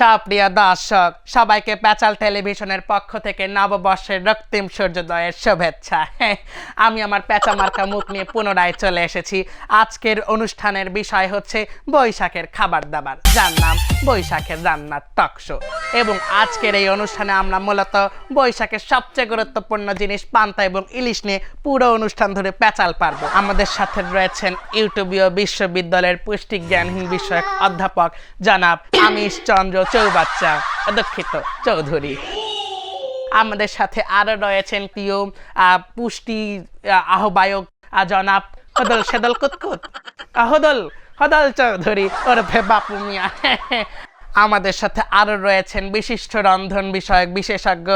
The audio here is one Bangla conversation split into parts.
সুপ্রিয় দর্শক, সবাইকে প্যাচাল টেলিভিশনের পক্ষ থেকে নববর্ষের রক্তিম সূর্যোদয়ের শুভেচ্ছা। আমি আমার প্যাচা মার্কা মুখ নিয়ে পুনরায় চলে এসেছি। আজকের অনুষ্ঠানের বিষয় হচ্ছে বৈশাখের খাবার দাবার যার নাম বৈশাখের রান্নার টক শো। এবং আজকের এই অনুষ্ঠানে আমরা মূলত বৈশাখের সবচেয়ে গুরুত্বপূর্ণ জিনিস, পান্তা এবং ইলিশ নিয়ে পুরো অনুষ্ঠান ধরে প্যাচাল পারব। আমাদের সাথে রয়েছেন ইউটিউবীয় বিশ্ববিদ্যালয়ের পুষ্টি জ্ঞানহীন বিষয়ক অধ্যাপক জনাব আমিষ চন্দ্র চৌবাচ্চা দুঃখিত চৌধুরী। আমাদের সাথে আরও রয়েছেন প্রিয় পুষ্টি আহ্বায়ক জনাব হদল সেদল কুতকুত। হদল হদল চৌধুরী, ওরফে বাপু মিয়া। আমাদের সাথে আরও রয়েছেন বিশিষ্ট রন্ধন বিষয়ক বিশেষজ্ঞ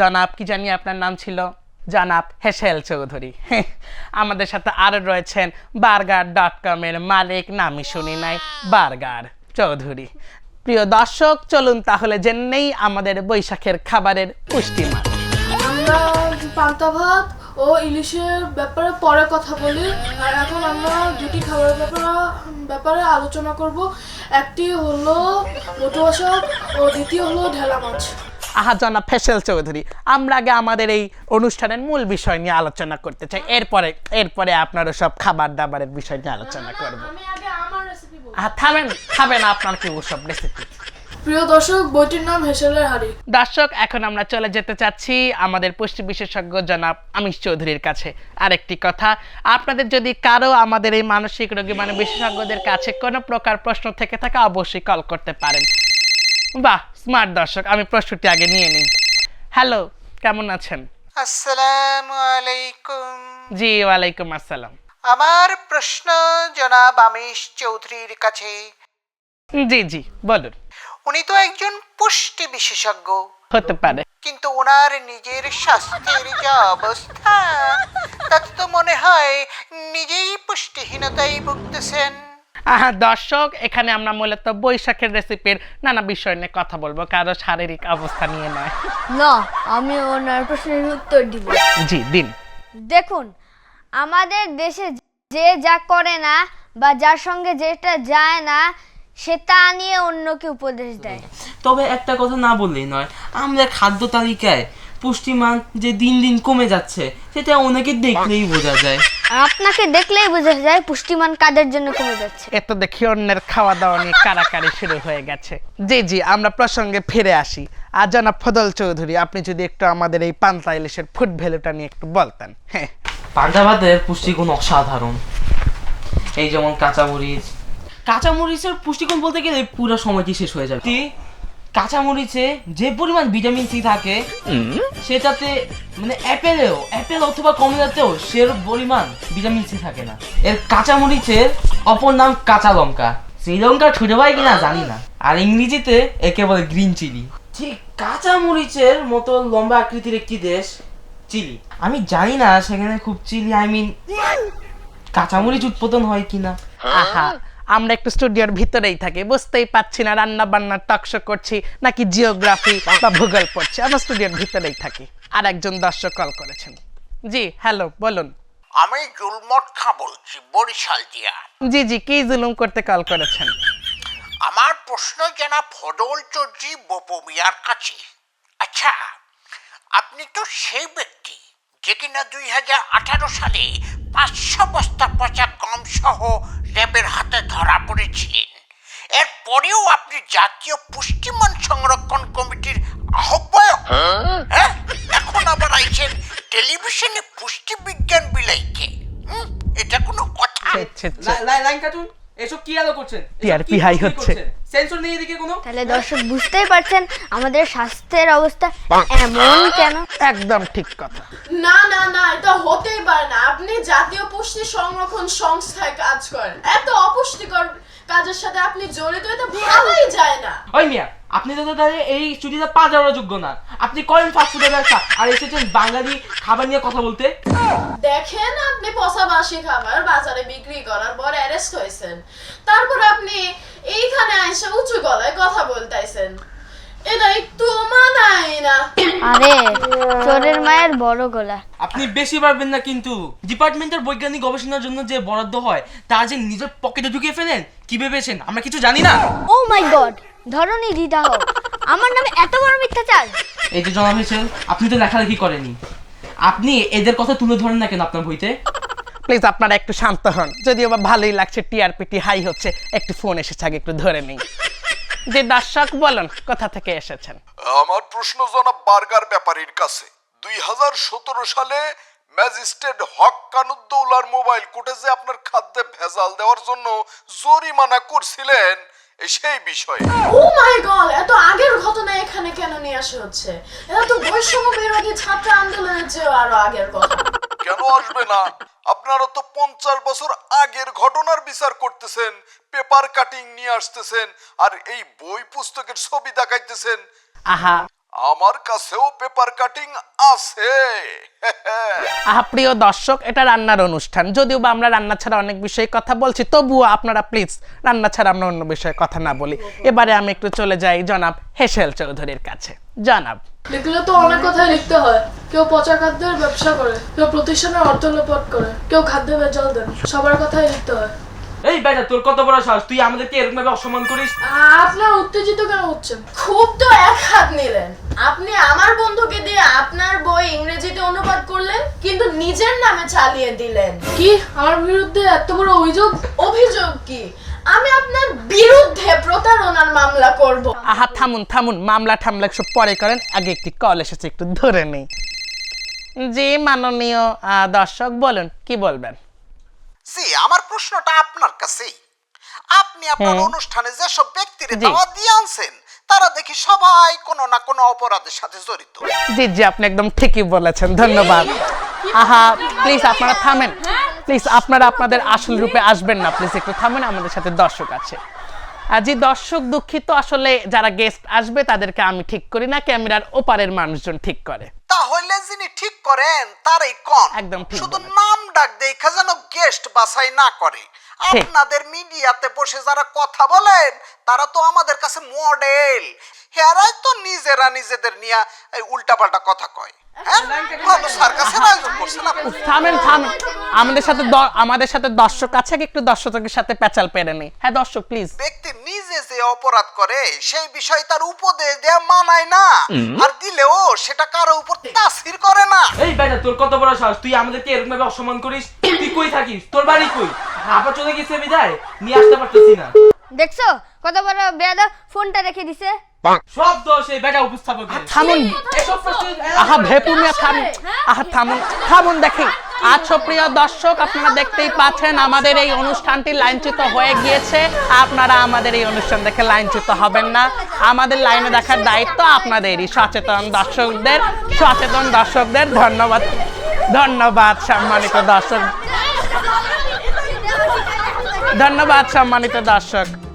জনাব, কি জানি আপনার নাম ছিল? জনাব হেসেল চৌধুরী। আমাদের সাথে আরও রয়েছেন বার্গার ডট কমের মালিক, নামই শুনি নাই, বার্গার চৌধুরী। প্রিয় দর্শক চলুন তাহলে জেনেই আমাদের বৈশাখের খাবারের পুষ্টিমান আমরা পান্তা ভাত ও ইলিশের ব্যাপারে পরে কথা বলি। আর এখন আমরা দুটি খাবারের ব্যাপারে ব্যাপারে আলোচনা করব। একটি হলো বটুয়া শাক ও দ্বিতীয় হলো ঢেলা মাছ। আহা ফেসেল চৌধুরী আমরা আগে আমাদের এই অনুষ্ঠানের মূল বিষয় নিয়ে আলোচনা করতে চাই। এরপরে এরপরে আপনারা সব খাবার দাবারের বিষয় নিয়ে আলোচনা করব। আহা থামেন আপনার কি সব রেসিপি প্রিয় দর্শক বইটির নাম হেসেলের হাড়ি। দর্শক এখন আমরা চলে যেতে চাচ্ছি আমাদের পুষ্টি বিশেষজ্ঞ জনাব আমিষ চৌধুরীর কাছে। আরেকটি কথা আপনাদের যদি কারও আমাদের এই মানসিক রোগী মানে বিশেষজ্ঞদের কাছে কোনো প্রকার প্রশ্ন থেকে থাকে অবশ্যই কল করতে পারেন। বাহ স্মার্ট দর্শক আমি প্রশ্নটি আগে নিয়ে নিই। হ্যালো কেমন আছেন? আসসালামু আলাইকুম। জি ওয়ালাইকুম আসসালাম। আমার প্রশ্ন জনাব আমিষ চৌধুরীর কাছে। জি জি বলুন। উনি তো একজন পুষ্টি বিশেষজ্ঞ। হতে পারে। কিন্তু ওনার নিজের স্বাস্থ্যের যা অবস্থা তাতে তো মনে হয় নিজেই পুষ্টিহীনতায় ভুগতেছেন। আহা দর্শক এখানে আমরা মূলত বৈশাখের রেসিপির নানা বিষয় নিয়ে কথা বলব কারও শারীরিক অবস্থা নিয়ে নয়। না আমি ওনার প্রশ্নের উত্তর দিব। জি দিন। দেখুন আমাদের দেশে যে যা করে না বা যার সঙ্গে যেটা যায় না সে তা নিয়ে অন্যকে উপদেশ দেয়। তবে একটা কথা না বললেই নয় আমরা খাদ্য তালিকায় পুষ্টিমান যে দিন দিন কমে যাচ্ছে সেটা অনেকে দেখলেই বোঝা যায়। আর আপনাকে দেখলেই বোঝা যায় পুষ্টিমান কাদের জন্য কমে যাচ্ছে। এত দেখি অন্যের খাওয়া দাওয়া নিয়ে কারাকারি শুরু হয়ে গেছে। জি জি আমরা প্রসঙ্গে ফিরে আসি। আর জনাব ফদল চৌধুরী আপনি যদি একটু আমাদের এই পান্তা ইলিশের ফুড ভ্যালুটা নিয়ে একটু বলতেন। হ্যাঁ। পান্তা ভাতের পুষ্টিগুণ অসাধারণ। এই যেমন কাঁচামরিচ। কাঁচামরিচের পুষ্টিগুণ বলতে গেলে পুরো সময়টি শেষ হয়ে যাবে? কাঁচামরিচে যে পরিমাণ ভিটামিন সি থাকে, সেটাতে মানে অ্যাপেলেও, অ্যাপেল অথবা কমলাতেও সে পরিমাণ ভিটামিন সি থাকে না। এর কাঁচামরিচের অপর নাম কাঁচা লঙ্কা। শ্রীলঙ্কা ছুটে পায় কিনা জানি না। আর ইংরেজিতে একে বলে গ্রিন চিলি। ঠিক কাঁচামরিচের মতো লম্বা আকৃতির একটি দেশ চিলি। আমি জানি না সেখানে খুব চিলি আই মিন কাঁচামরিচ উৎপাদন হয় কিনা। আহা আমরা একটু স্টুডিওর ভিতরেই থাকি বুঝতেই পাচ্ছি না রান্না বান্নার টকশো করছি নাকি জিওগ্রাফি বা ভূগোল পড়ছি আমরা স্টুডিওর ভিতরেই থাকি। আর একজন দর্শক কল করেছেন। জি হ্যালো বলুন। আমি জুলমট খা বলছি বরিশাল দিয়া জি জি কি জুলুম করতে কল করেছেন? আমার প্রশ্ন জানা ফদল চৌধুরী বপমিয়ার কাছে। আপনি তো সেই ব্যক্তি যে কিনা দুই হাজার আঠারো সালে পাঁচশো বস্তা পচা কম সহ র্যাবের হাতে ধরা পড়েছিলেন। এরপরেও আপনি জাতীয় পুষ্টিমান সংরক্ষণ কমিটির আহ্বায়ক। হ্যাঁ? এখন আবার আইছেন টেলিভিশনে পুষ্টি বিজ্ঞান বিলাইতে। হুম, এটা কোনো কথা। লাইন কাটুন। এসব কি আলো করছেন? TRP high হচ্ছে। সেন্সর নেই এদিকে কোনো? তাহলে দর্শক বুঝতেই পারছেন আমাদের স্বাস্থ্যের অবস্থা এমন কেন? একদম ঠিক কথা। না না না এটা হতেই পারে না। আপনি জাতীয় পুষ্টি সংরক্ষণ সংস্থায় কাজ করেন। এত অপুষ্টিকর কাজের সাথে আপনি জড়িত এটা ভালোই যায় না। ওই মিয়া আপনি তো তাহলে এই চুটিটা পা যাওয়ার যোগ্য না। আপনি করেন ফাস্ট ফুডের ব্যবসা আর এসেছেন বাঙালি খাবার নিয়ে কথা বলতে। দেখেন আপনি পচাবাসি খাবার বাজারে বিক্রি করার পর অ্যারেস্ট হয়েছেন। তারপর আপনি এইখানে এসে উঁচু গলায় কথা বলতেছেন এটা একটু মানায় না। আরে চোরের মায়ের বড় গলা। আপনি বেশি পারবেন না কিন্তু। ডিপার্টমেন্টের বৈজ্ঞানিক গবেষণার জন্য যে বরাদ্দ হয় তা যে নিজের পকেটে ঢুকিয়ে ফেলেন কি ভেবেছেন? আমরা কিছু জানি না। ও মাই গড ধরনী দিদা হোক আমার নামে এত বড় মিথ্যাচার। এই যে জনাব হিসেল আপনি তো লেখালেখি করেনি আপনি এদের কথা তুলে ধরেন না কেন আপনার বইতে? প্লিজ আপনারা একটু শান্ত হন। যদিও বা ভালোই লাগছে টিআরপিটি হাই হচ্ছে। একটু ফোন এসেছে আগে একটু ধরে নিই। যে দর্শক বলুন কোথা থেকে এসেছেন? আমার প্রশ্ন জনাব বার্গার ব্যাপারীর কাছে। দুই হাজার সতেরো সালে ম্যাজিস্ট্রেট হক কানুদ্দৌলার মোবাইল কোর্টে যে আপনার খাদ্যে ভেজাল দেওয়ার জন্য জরিমানা করছিলেন। সেই বিষয়ে। ও মাই গড এত আগের ঘটনা এখানে কেন নিয়ে আসা হচ্ছে? এটা তো বৈষম্য বিরোধী ছাত্র আন্দোলনের চেয়েও আরও আগের কথা। কেন আসবে না? আপনারা তো পঞ্চাশ বছর আগের ঘটনার বিচার করতেছেন পেপার কাটিং নিয়ে আসতেছেন আর এই বই পুস্তকের ছবি দেখাইতেছেন। আহা আমার কাছেও পেপার কাটিং আছে। প্রিয় দর্শক এটা রান্নার অনুষ্ঠান। যদিও বা আমরা রান্না ছাড়া অনেক বিষয়ে কথা বলছি তবুও আপনারা প্লিজ রান্না ছাড়া আমরা অন্য বিষয়ে কথা না বলি। এবারে আমি একটু চলে যাই জনাব হেসেল চৌধুরীর কাছে। জনাব। লিখলে তো অনেক কথাই লিখতে হয়। কেউ পচা খাদ্যের ব্যবসা করে কেউ প্রতিষ্ঠানের অর্থ লোপাট করে কেউ খাদ্যে ভেজাল দেন সবার কথাই লিখতে হয়। এই বেটা তোর কত বড় সাহস? তুই আমাদেরকে এরকম ভাবে অসম্মান করিস? আপনার উত্তেজিত কেন হচ্ছেন? খুব তো এক হাত নিলেন। আপনি আমার বন্ধুকে দিয়ে আপনার বই ইংরেজিতে অনুবাদ করলেন কিন্তু নিজের নামে চালিয়ে দিলেন। কি? আমার বিরুদ্ধে এত বড় অভিযোগ? অভিযোগ কি? আমি আপনার বিরুদ্ধে প্রতারণার মামলা করব। আহা থামুন থামুন মামলা ঠামলা সব পরে করেন। আগে একটি কল এসেছে একটু ধরে নেই। জি মাননীয় আহ, দর্শক বলুন কি বলবেন? জি আমার প্রশ্নটা আপনার কাছেই। আপনি আপনার হ্যাঁ। অনুষ্ঠানে যেসব ব্যক্তির জি। দাওয়াত দিয়ে আনছেন তারা দেখি সবাই কোনো না কোনো অপরাধের সাথে জড়িত। জি জি আপনি একদম ঠিকই বলেছেন ধন্যবাদ। আহা প্লিজ আপনারা থামেন। প্লিজ আপনারা আপনাদের আসল রূপে আসবেন না। প্লিজ একটু থামেন আমাদের সাথে দর্শক আছে। আর যে দর্শক দুঃখিত আসলে যারা গেস্ট আসবে তাদেরকে আমি ঠিক করি না ক্যামেরার ওপারের মানুষজন ঠিক করে। তাহলে যিনি ঠিক করেন তারই কন একদম শুধু নাম ডাক দেখা যেন গেস্ট বাছাই না করে। আপনাদের মিডিয়াতে বসে যারা কথা বলেন তারা তো আমাদের কাছে মডেল হেরাই তো নিজেরা নিজেদের নিয়ে এই উল্টাপাল্টা কথা কয়। হ্যাঁ? থামেন থামেন। আমাদের সাথে আমাদের সাথে দর্শক আছে একটু দর্শকের সাথে পেঁচাল পেরে নেই। হ্যাঁ দর্শক প্লিজ ব্যক্তি নিজে যে অপরাধ করে সেই বিষয় তার উপদেশ দেয়া মানায় না। আর দিলেও সেটা কারও উপর তাসির করে না। এই বেটা তোর কত বড় সাহস? তুই আমাদেরকে এরকম ভাবে অসম্মান করিস? তুই কই থাকিস? তোর বাড়ি কই? আবার চলে গেছে বিদায় নিয়ে আসতে পারতেছি না। দেখছ? কত বড় বেয়াদা ফোনটা রেখে দিছে। সব দোষ এই বেটা উপস্থাপক থামুন। এসব প্রশ্ন আহা মিয়া থামুন। আহা থামুন। থামুন দেখি। আচ্ছা প্রিয় দর্শক আপনারা দেখতেই পাচ্ছেন আমাদের এই অনুষ্ঠানটি লাইনচ্যুত হয়ে গিয়েছে। আপনারা আমাদের এই অনুষ্ঠান দেখে লাইনচ্যুত হবেন না। আমাদের লাইনে দেখার দায়িত্ব আপনাদেরই। সচেতন দর্শকদের সচেতন দর্শকদের ধন্যবাদ। ধন্যবাদ সম্মানিত দর্শক। ধন্যবাদ সম্মানিত দর্শক।